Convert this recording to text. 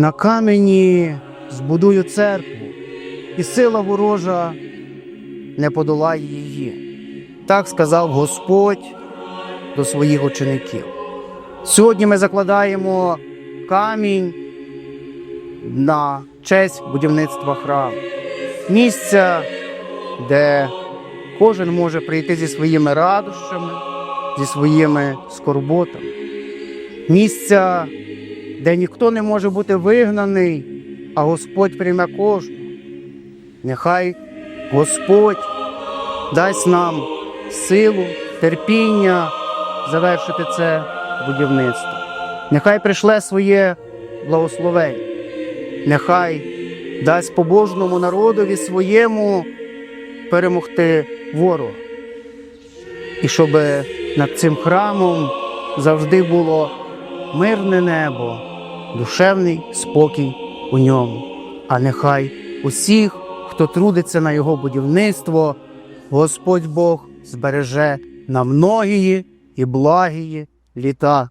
На камені збудую церкву, і сила ворожа не подолає її. Так сказав Господь до своїх учеників. Сьогодні ми закладаємо камінь на честь будівництва храму. Місця, де кожен може прийти зі своїми радощами, зі своїми скорботами. Місця, де ніхто не може бути вигнаний, а Господь прийме кожного. Нехай Господь дасть нам силу, терпіння завершити це будівництво. Нехай прийшле своє благословення. Нехай дасть побожному народові своєму перемогти ворога. І щоб над цим храмом завжди було мирне небо, душевний спокій у ньому. А нехай усіх, хто трудиться на його будівництво, Господь Бог збереже на многії і благії літа.